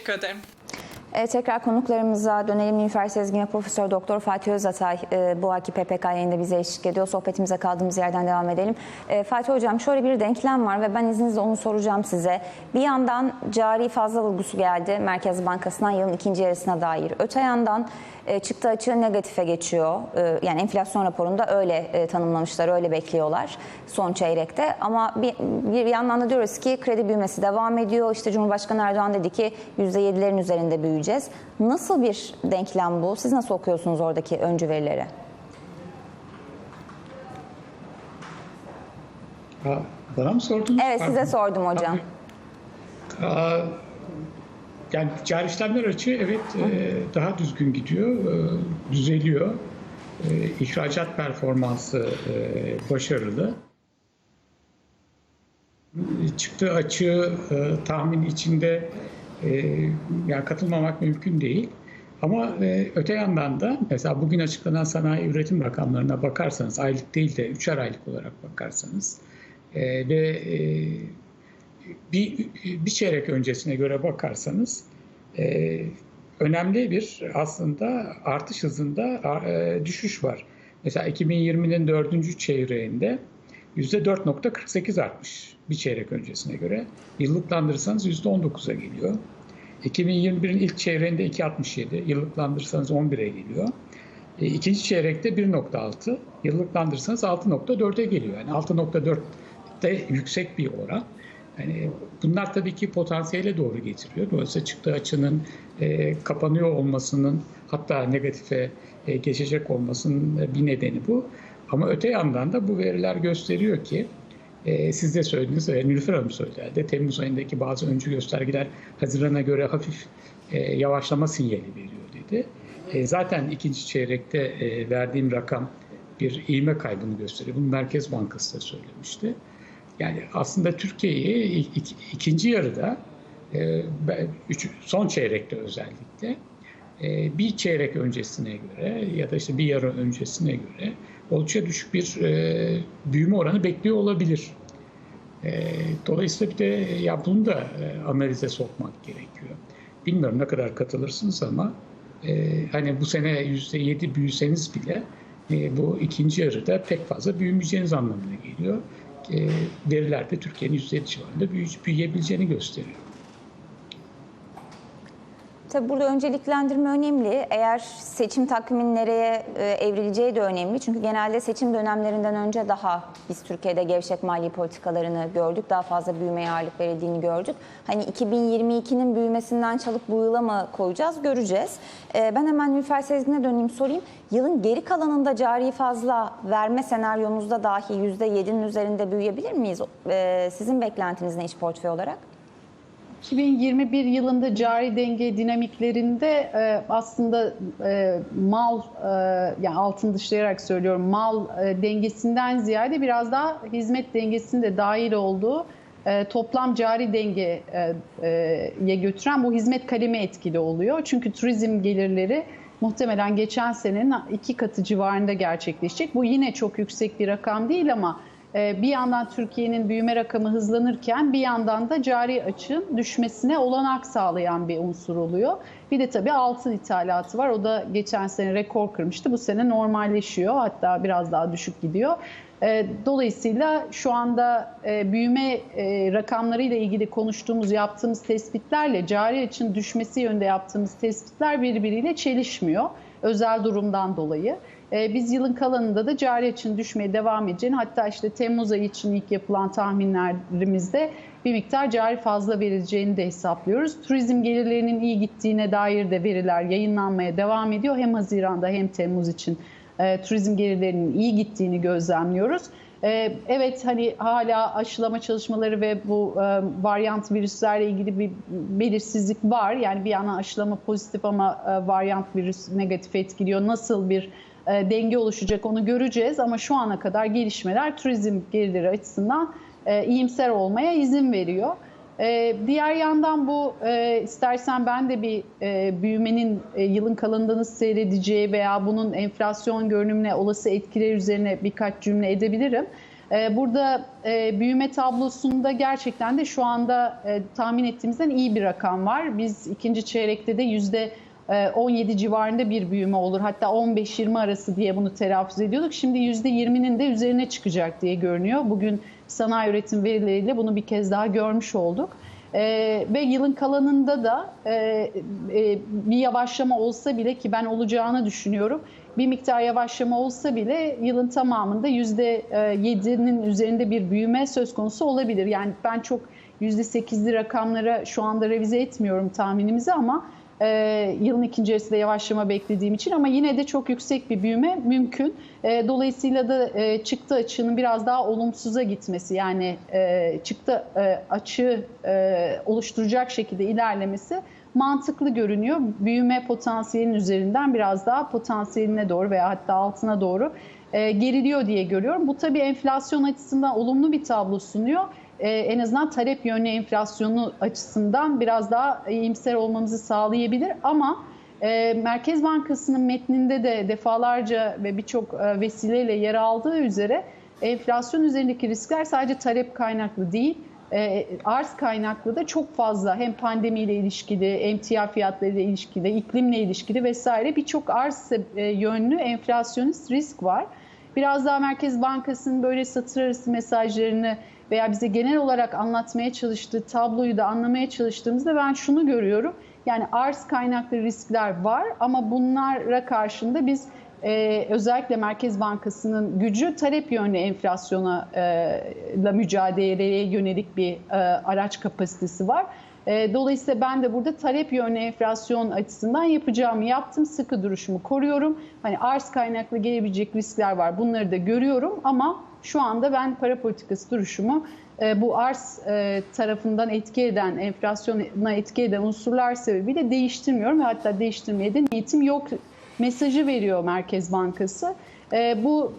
Teşekkür ederim. E, tekrar konuklarımıza dönelim. Nilüfer Sezgin ve Profesör Doktor Fatih Özatay e, bu aki PPK yayında bize eşlik ediyor. Sohbetimize kaldığımız yerden devam edelim. E, Fatih Hocam şöyle bir denklem var ve ben izninizle onu soracağım size. Bir yandan cari fazla vurgusu geldi Merkez Bankası'ndan yılın ikinci yarısına dair. Öte yandan çıktı açığı negatife geçiyor. E, yani enflasyon raporunda öyle e, tanımlamışlar, öyle bekliyorlar son çeyrekte. Ama bir, bir yandan da diyoruz ki kredi büyümesi devam ediyor. İşte Cumhurbaşkanı Erdoğan dedi ki %7'lerin üzerinde büyüyeceğiz. Nasıl bir denklem bu? Siz nasıl okuyorsunuz oradaki öncü verileri? Bana mı sordunuz? Evet size sordum hocam. Aa, Yani cari işlemler açığı evet e, daha düzgün gidiyor, e, düzeliyor. E, İhracat performansı e, başarılı. Çıktığı açığı e, tahmin içinde e, yani katılmamak mümkün değil. Ama e, öte yandan da mesela bugün açıklanan sanayi üretim rakamlarına bakarsanız aylık değil de üçer aylık olarak bakarsanız e, ve e, bir, bir çeyrek öncesine göre bakarsanız e, önemli bir aslında artış hızında e, düşüş var. Mesela 2020'nin dördüncü çeyreğinde %4.48 artmış bir çeyrek öncesine göre. Yıllıklandırırsanız %19'a geliyor. 2021'in ilk çeyreğinde 2.67, yıllıklandırırsanız 11'e geliyor. E, ikinci çeyrekte 1.6, yıllıklandırırsanız 6.4'e geliyor. Yani 6.4'te yüksek bir oran. Yani bunlar tabii ki potansiyele doğru getiriyor. Dolayısıyla çıktığı açının e, kapanıyor olmasının hatta negatife e, geçecek olmasının bir nedeni bu. Ama öte yandan da bu veriler gösteriyor ki e, siz de söylediniz ve Nilüfer Hanım söyledi. Temmuz ayındaki bazı öncü göstergeler Haziran'a göre hafif e, yavaşlama sinyali veriyor dedi. E, zaten ikinci çeyrekte e, verdiğim rakam bir ivme kaybını gösteriyor. Bunu Merkez Bankası da söylemişti. Yani aslında Türkiye'yi ik, ikinci yarıda e, son çeyrekte özellikle e, bir çeyrek öncesine göre ya da işte bir yarı öncesine göre oldukça düşük bir e, büyüme oranı bekliyor olabilir. Dolayısıyla bir de ya bunu da e, analize sokmak gerekiyor. Bilmiyorum ne kadar katılırsınız ama hani bu sene %7 büyüseniz bile bu ikinci yarıda pek fazla büyümeyeceğiniz anlamına geliyor. E, veriler de Türkiye'nin %7 civarında büyü, büyüyebileceğini gösteriyor. Tabii burada önceliklendirme önemli. Eğer seçim takviminin nereye e, evrileceği de önemli. Çünkü genelde seçim dönemlerinden önce daha biz Türkiye'de gevşek mali politikalarını gördük. Daha fazla büyümeye ağırlık verildiğini gördük. Hani 2022'nin büyümesinden çalıp bu yıla mı koyacağız göreceğiz. E, ben hemen Nülfer Sezgin'e döneyim sorayım. Yılın geri kalanında cari fazla verme senaryomuzda dahi %7'nin üzerinde büyüyebilir miyiz? E, sizin beklentiniz ne iş portföy olarak? 2021 yılında cari denge dinamiklerinde e, aslında e, mal e, yani altın dışlayarak söylüyorum mal e, dengesinden ziyade biraz daha hizmet dengesinin de dahil olduğu e, toplam cari dengeye e, götüren bu hizmet kalemi etkili oluyor. Çünkü turizm gelirleri muhtemelen geçen senenin iki katı civarında gerçekleşecek. Bu yine çok yüksek bir rakam değil ama bir yandan Türkiye'nin büyüme rakamı hızlanırken bir yandan da cari açığın düşmesine olanak sağlayan bir unsur oluyor. Bir de tabii altın ithalatı var. O da geçen sene rekor kırmıştı. Bu sene normalleşiyor. Hatta biraz daha düşük gidiyor. Dolayısıyla şu anda büyüme rakamlarıyla ilgili konuştuğumuz, yaptığımız tespitlerle cari açığın düşmesi yönünde yaptığımız tespitler birbiriyle çelişmiyor. Özel durumdan dolayı. Biz yılın kalanında da cari açığın düşmeye devam edeceğini hatta işte Temmuz ayı için ilk yapılan tahminlerimizde bir miktar cari fazla verileceğini de hesaplıyoruz. Turizm gelirlerinin iyi gittiğine dair de veriler yayınlanmaya devam ediyor. Hem Haziran'da hem Temmuz için e, turizm gelirlerinin iyi gittiğini gözlemliyoruz. E, evet hani hala aşılama çalışmaları ve bu e, varyant virüslerle ilgili bir belirsizlik var. Yani bir yana aşılama pozitif ama e, varyant virüs negatif etkiliyor. Nasıl bir denge oluşacak onu göreceğiz ama şu ana kadar gelişmeler turizm gelirleri açısından e, iyimser olmaya izin veriyor. E, diğer yandan bu e, istersen ben de bir e, büyümenin e, yılın kalanında seyredeceği veya bunun enflasyon görünümüne olası etkileri üzerine birkaç cümle edebilirim. E, burada e, büyüme tablosunda gerçekten de şu anda e, tahmin ettiğimizden iyi bir rakam var. Biz ikinci çeyrekte de yüzde 17 civarında bir büyüme olur. Hatta 15-20 arası diye bunu telaffuz ediyorduk. Şimdi %20'nin de üzerine çıkacak diye görünüyor. Bugün sanayi üretim verileriyle bunu bir kez daha görmüş olduk. Ee, ve yılın kalanında da e, e, bir yavaşlama olsa bile ki ben olacağını düşünüyorum. Bir miktar yavaşlama olsa bile yılın tamamında %7'nin üzerinde bir büyüme söz konusu olabilir. Yani ben çok %8'li rakamlara şu anda revize etmiyorum tahminimizi ama e, yılın ikinci yarısında yavaşlama beklediğim için ama yine de çok yüksek bir büyüme mümkün. E, dolayısıyla da e, çıktı açığının biraz daha olumsuza gitmesi yani e, çıktı e, açığı e, oluşturacak şekilde ilerlemesi mantıklı görünüyor. Büyüme potansiyelinin üzerinden biraz daha potansiyeline doğru veya hatta altına doğru e, geriliyor diye görüyorum. Bu tabii enflasyon açısından olumlu bir tablo sunuyor e, en azından talep yönlü enflasyonu açısından biraz daha iyimser olmamızı sağlayabilir. Ama e, Merkez Bankası'nın metninde de defalarca ve birçok e, vesileyle yer aldığı üzere enflasyon üzerindeki riskler sadece talep kaynaklı değil, e, arz kaynaklı da çok fazla hem pandemiyle ilişkili, emtia fiyatlarıyla ilişkili, iklimle ilişkili vesaire birçok arz e, yönlü enflasyonist risk var. Biraz daha Merkez Bankası'nın böyle satır arası mesajlarını veya bize genel olarak anlatmaya çalıştığı tabloyu da anlamaya çalıştığımızda ben şunu görüyorum. Yani arz kaynaklı riskler var ama bunlara karşında biz e, özellikle Merkez Bankası'nın gücü talep yönlü enflasyona e, mücadeleye yönelik bir e, araç kapasitesi var. E, dolayısıyla ben de burada talep yönlü enflasyon açısından yapacağımı yaptım. Sıkı duruşumu koruyorum. Hani arz kaynaklı gelebilecek riskler var. Bunları da görüyorum ama şu anda ben para politikası duruşumu e, bu arz e, tarafından etki eden, enflasyona etki eden unsurlar sebebiyle değiştirmiyorum ve hatta değiştirmeye de niyetim yok mesajı veriyor Merkez Bankası. E, bu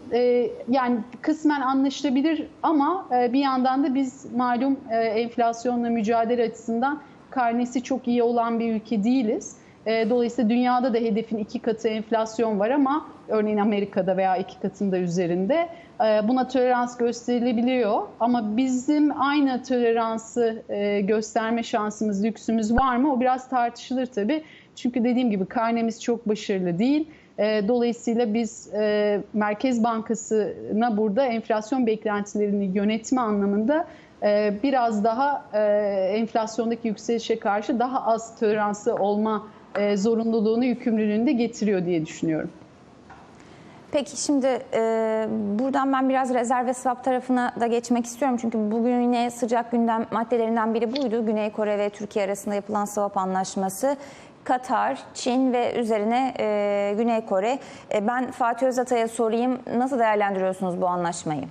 yani kısmen anlaşılabilir ama bir yandan da biz malum enflasyonla mücadele açısından karnesi çok iyi olan bir ülke değiliz. Dolayısıyla dünyada da hedefin iki katı enflasyon var ama örneğin Amerika'da veya iki katında üzerinde buna tolerans gösterilebiliyor. Ama bizim aynı toleransı gösterme şansımız, lüksümüz var mı? O biraz tartışılır tabii. Çünkü dediğim gibi karnemiz çok başarılı değil. Dolayısıyla biz Merkez Bankası'na burada enflasyon beklentilerini yönetme anlamında biraz daha enflasyondaki yükselişe karşı daha az toleransı olma zorunluluğunu, yükümlülüğünü de getiriyor diye düşünüyorum. Peki şimdi e, buradan ben biraz rezerv ve swap tarafına da geçmek istiyorum. Çünkü bugün yine sıcak gündem maddelerinden biri buydu. Güney Kore ve Türkiye arasında yapılan swap anlaşması. Katar, Çin ve üzerine e, Güney Kore. E, ben Fatih Özatay'a sorayım. Nasıl değerlendiriyorsunuz bu anlaşmayı?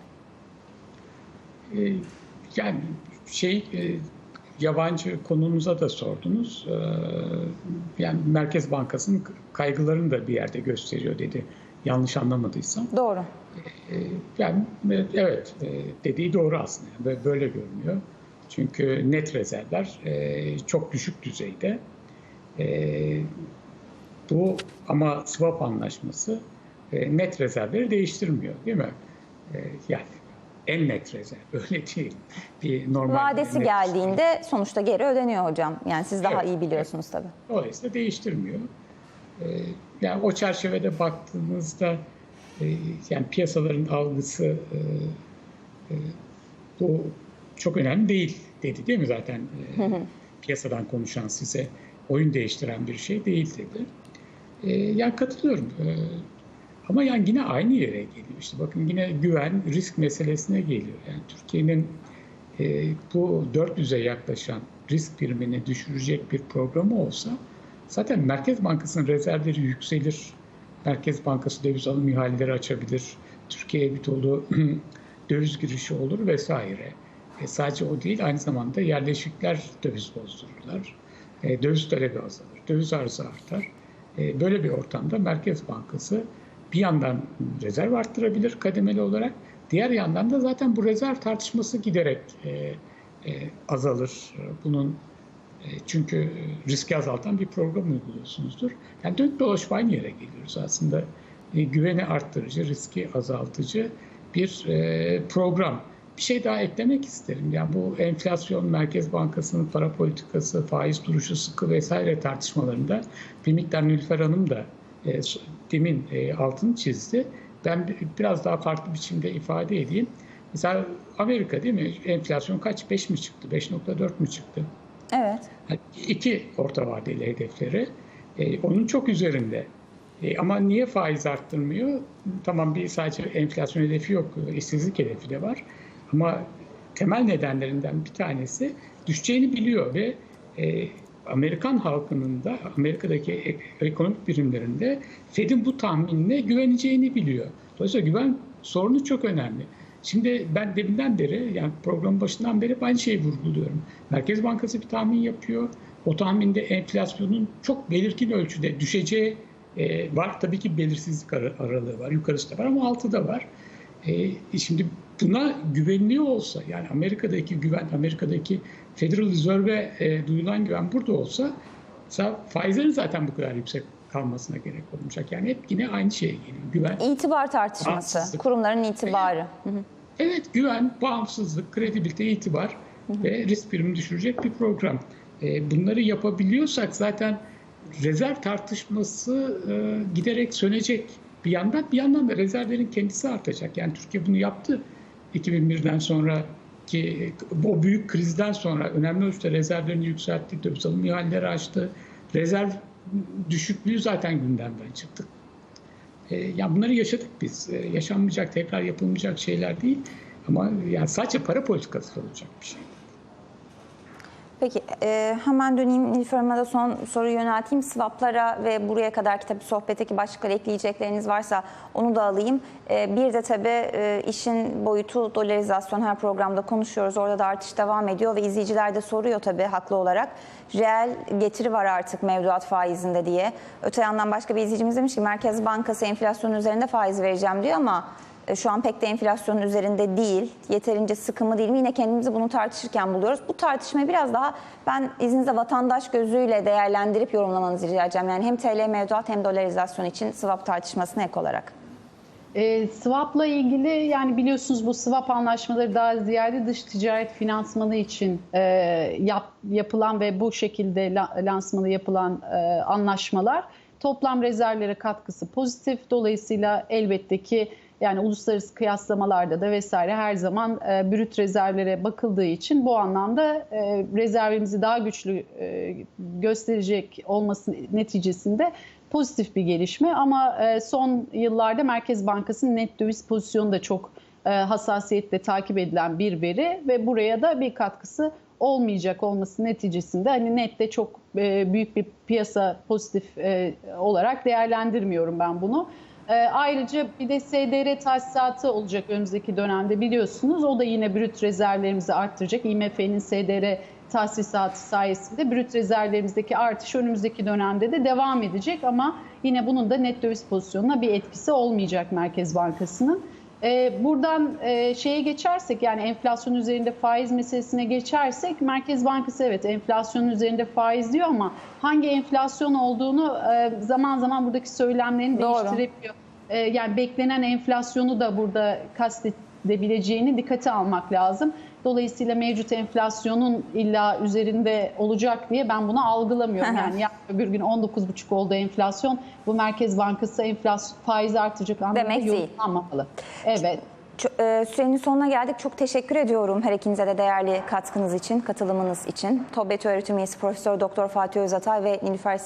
E, yani şey e, yabancı konunuza da sordunuz. E, yani Merkez Bankası'nın kaygılarını da bir yerde gösteriyor dedi Yanlış anlamadıysam. Doğru. Ee, yani evet e, dediği doğru aslında. Böyle, böyle görünüyor. Çünkü net rezervler e, çok düşük düzeyde. E, bu ama swap anlaşması net rezervleri değiştirmiyor değil mi? Yani en net rezerv öyle değil. Bir normal Vadesi net geldiğinde sonuçta geri ödeniyor hocam. Yani siz daha evet, iyi biliyorsunuz evet. tabii. Dolayısıyla değiştirmiyor. Yani o çerçevede baktığımızda e, yani piyasaların algısı e, e, bu çok önemli değil dedi değil mi zaten piyasadan konuşan size oyun değiştiren bir şey değil dedi. Yani katılıyorum. Ama yani yine aynı yere geliyor. İşte bakın yine güven, risk meselesine geliyor. Yani Türkiye'nin bu 400'e yaklaşan risk primini düşürecek bir programı olsa Zaten Merkez Bankası'nın rezervleri yükselir. Merkez Bankası döviz alım ihaleleri açabilir. Türkiye'ye bir dolu döviz girişi olur vesaire. E sadece o değil aynı zamanda yerleşikler döviz bozdururlar. E, döviz talebi azalır. Döviz arzı artar. E, böyle bir ortamda Merkez Bankası bir yandan rezerv arttırabilir kademeli olarak. Diğer yandan da zaten bu rezerv tartışması giderek e, e, azalır. Bunun e, çünkü riski azaltan bir program uyguluyorsunuzdur. Yani dönüp dolaşıp aynı yere geliyoruz aslında. E, güveni arttırıcı, riski azaltıcı bir e, program. Bir şey daha eklemek isterim. Yani bu enflasyon, Merkez Bankası'nın para politikası, faiz duruşu sıkı vesaire tartışmalarında bir miktar Nülfer Hanım da e, demin e, altını çizdi. Ben bi- biraz daha farklı biçimde ifade edeyim. Mesela Amerika değil mi? Enflasyon kaç? 5 mi çıktı? 5.4 mü çıktı? Evet. Yani iki orta vadeli hedefleri. E, onun çok üzerinde. E, ama niye faiz arttırmıyor? Tamam bir sadece enflasyon hedefi yok, işsizlik hedefi de var. Ama temel nedenlerinden bir tanesi düşeceğini biliyor ve e, Amerikan halkının da Amerika'daki ekonomik birimlerinde Fed'in bu tahminine güveneceğini biliyor. Dolayısıyla güven sorunu çok önemli. Şimdi ben deminden beri yani programın başından beri aynı şeyi vurguluyorum. Merkez Bankası bir tahmin yapıyor. O tahminde enflasyonun çok belirgin ölçüde düşeceği e, var. Tabii ki belirsizlik ara- aralığı var. Yukarısı da var ama altı da var. E, şimdi buna güveniliyor olsa yani Amerika'daki güven, Amerika'daki Federal Reserve'e e, duyulan güven burada olsa faizlerin zaten bu kadar yüksek kalmasına gerek olmayacak. Yani hep yine aynı şeye geliyor. Güven, İtibar tartışması, kurumların itibarı. Hı. Evet güven, bağımsızlık, kredibilite, itibar ve risk primini düşürecek bir program. E, bunları yapabiliyorsak zaten rezerv tartışması e, giderek sönecek. Bir yandan bir yandan da rezervlerin kendisi artacak. Yani Türkiye bunu yaptı 2001'den sonra ki o büyük krizden sonra önemli ölçüde rezervlerini yükseltti, döviz alım açtı. Rezerv düşüklüğü zaten gündemden çıktı. E, ya bunları yaşadık biz. E, yaşanmayacak, tekrar yapılmayacak şeyler değil. Ama yani sadece para politikası olacak bir şey. Peki e, hemen döneyim Nilüfer Hanım'a son soruyu yönelteyim. Swaplara ve buraya kadar tabii sohbetteki başkaları ekleyecekleriniz varsa onu da alayım. E, bir de tabii e, işin boyutu dolarizasyon her programda konuşuyoruz. Orada da artış devam ediyor ve izleyiciler de soruyor tabii haklı olarak. Reel getiri var artık mevduat faizinde diye. Öte yandan başka bir izleyicimiz demiş ki Merkez Bankası enflasyon üzerinde faiz vereceğim diyor ama şu an pek de enflasyonun üzerinde değil. Yeterince sıkı mı değil mi? Yine kendimizi bunu tartışırken buluyoruz. Bu tartışmayı biraz daha ben izninizle vatandaş gözüyle değerlendirip yorumlamanızı rica edeceğim. Yani hem TL mevduat hem dolarizasyon için swap tartışmasına ek olarak. E, swap'la ilgili yani biliyorsunuz bu swap anlaşmaları daha ziyade dış ticaret finansmanı için e, yap, yapılan ve bu şekilde la, lansmanı yapılan e, anlaşmalar toplam rezervlere katkısı pozitif. Dolayısıyla elbette ki yani uluslararası kıyaslamalarda da vesaire her zaman e, brüt rezervlere bakıldığı için bu anlamda e, rezervimizi daha güçlü e, gösterecek olması neticesinde pozitif bir gelişme ama e, son yıllarda Merkez Bankası'nın net döviz pozisyonu da çok e, hassasiyetle takip edilen bir veri ve buraya da bir katkısı olmayacak olması neticesinde hani nette çok e, büyük bir piyasa pozitif e, olarak değerlendirmiyorum ben bunu. E, ayrıca bir de SDR tahsisatı olacak önümüzdeki dönemde biliyorsunuz. O da yine brüt rezervlerimizi arttıracak. IMF'nin SDR tahsisatı sayesinde brüt rezervlerimizdeki artış önümüzdeki dönemde de devam edecek ama yine bunun da net döviz pozisyonuna bir etkisi olmayacak Merkez Bankası'nın. Ee, buradan e, şeye geçersek yani enflasyon üzerinde faiz meselesine geçersek Merkez Bankası evet enflasyonun üzerinde faiz diyor ama hangi enflasyon olduğunu e, zaman zaman buradaki söylemlerini Doğru. değiştirebiliyor. E, yani beklenen enflasyonu da burada kastedebileceğini dikkate almak lazım. Dolayısıyla mevcut enflasyonun illa üzerinde olacak diye ben bunu algılamıyorum. yani yarın öbür gün 19,5 oldu enflasyon. Bu Merkez Bankası enflasyon faiz Demek değil. yorumlanmamalı. Evet. E, Sürenin sonuna geldik. Çok teşekkür ediyorum her ikinize de değerli katkınız için, katılımınız için. TOBET öğretim üyesi Profesör Doktor Fatih Özatay ve Nilüfer